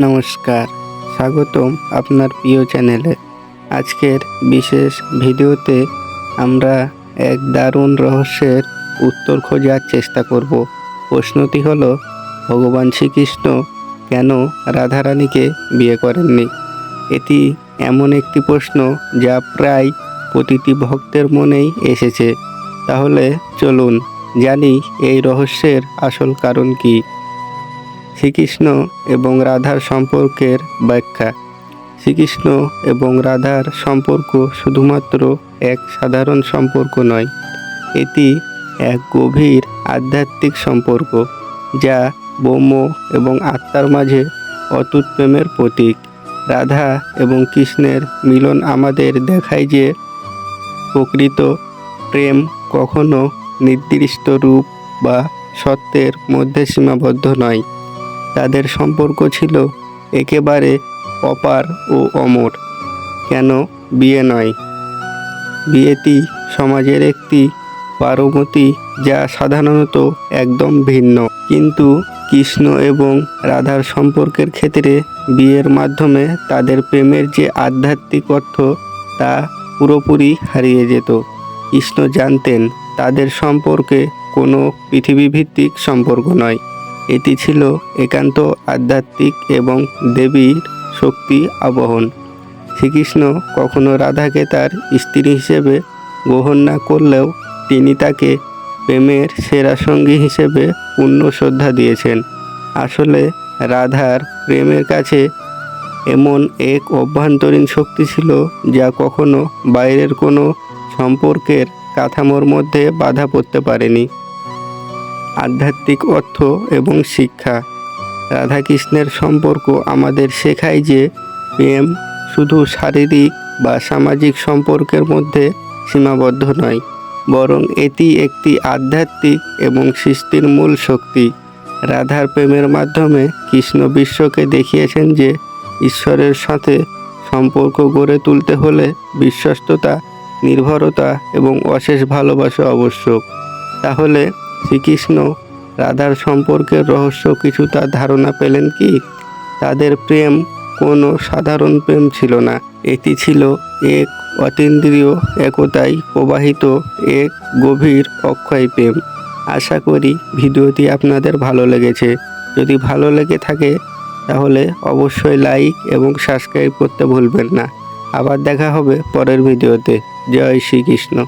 নমস্কার, স্বাগতম আপনার প্রিয় চ্যানেলে। আজকের বিশেষ ভিডিওতে আমরা এক দারুণ রহস্যের উত্তর খোঁজার চেষ্টা করব। প্রশ্নটি হলো, ভগবান শ্রীকৃষ্ণ কেন রাধারানীকে বিয়ে করেননি? এটি এমন একটি প্রশ্ন যা প্রায় প্রতিটি ভক্তের মনেই এসেছে। তাহলে চলুন জানি এই রহস্যের আসল কারণ কী। শ্রীকৃষ্ণ এবং রাধার সম্পর্কের ব্যাখ্যা। শ্রীকৃষ্ণ এবং রাধার সম্পর্ক শুধুমাত্র এক সাধারণ সম্পর্ক নয়, এটি এক গভীর আধ্যাত্মিক সম্পর্ক যা ব্রহ্ম এবং আত্মার মাঝে অটুট প্রেমের প্রতীক। রাধা এবং কৃষ্ণের মিলন আমাদের দেখায় যে প্রকৃত প্রেম কখনো নির্দিষ্ট রূপ বা সত্যের মধ্যে সীমাবদ্ধ নয়। তাদের সম্পর্ক ছিল একেবারে অপার ও অমর। কেন বিয়ে নয়? বিয়েটি সমাজের একটি পারমতি যা সাধারণত একদম ভিন্ন। কিন্তু কৃষ্ণ এবং রাধার সম্পর্কের ক্ষেত্রে বিয়ের মাধ্যমে তাদের প্রেমের যে আধ্যাত্মিক অর্থ, তা পুরোপুরি হারিয়ে যেত। কৃষ্ণ জানতেন তাদের সম্পর্কে কোনো পৃথিবীভিত্তিক সম্পর্ক নয়। এটি ছিল একান্ত আধ্যাত্মিক এবং দেবীর শক্তি আবহন। শ্রীকৃষ্ণ কখনো রাধাকে তার স্ত্রী হিসেবে গ্রহণ না করলেও তিনি তাকে প্রেমের সেরা সঙ্গী হিসেবে পূর্ণ শ্রদ্ধা দিয়েছেন। আসলে রাধার প্রেমের কাছে এমন এক অভ্যন্তরীণ শক্তি ছিল যা কখনো বাইরের কোনো সম্পর্কের কাঠামোর মধ্যে বাধা পড়তে পারেনি। আধ্যাত্মিক অর্থ এবং শিক্ষা। রাধাকৃষ্ণের সম্পর্ক আমাদের শেখায় যে প্রেম শুধু শারীরিক বা সামাজিক সম্পর্কের মধ্যে সীমাবদ্ধ নয়, বরং এটি একটি আধ্যাত্মিক এবং সৃষ্টির মূল শক্তি। রাধার প্রেমের মাধ্যমে কৃষ্ণ বিশ্বকে দেখিয়েছেন যে ঈশ্বরের সাথে সম্পর্ক গড়ে তুলতে হলে বিশ্বস্ততা, নির্ভরতা এবং অশেষ ভালোবাসা আবশ্যক। তাহলে শ্রীকৃষ্ণ রাধার সম্পর্কের রহস্য কিছুটা ধারণা পেলেন কি? তাদের প্রেম কোনো সাধারণ প্রেম ছিল না। এটি ছিল এক অতীন্দ্রিয় একতাই প্রবাহিত এক গভীর অক্ষয় প্রেম। আশা করি ভিডিওটি আপনাদের ভালো লেগেছে। যদি ভালো লেগে থাকে, তাহলে অবশ্যই লাইক এবং সাবস্ক্রাইব করতে ভুলবেন না। আবার দেখা হবে পরের ভিডিওতে। জয় শ্রীকৃষ্ণ।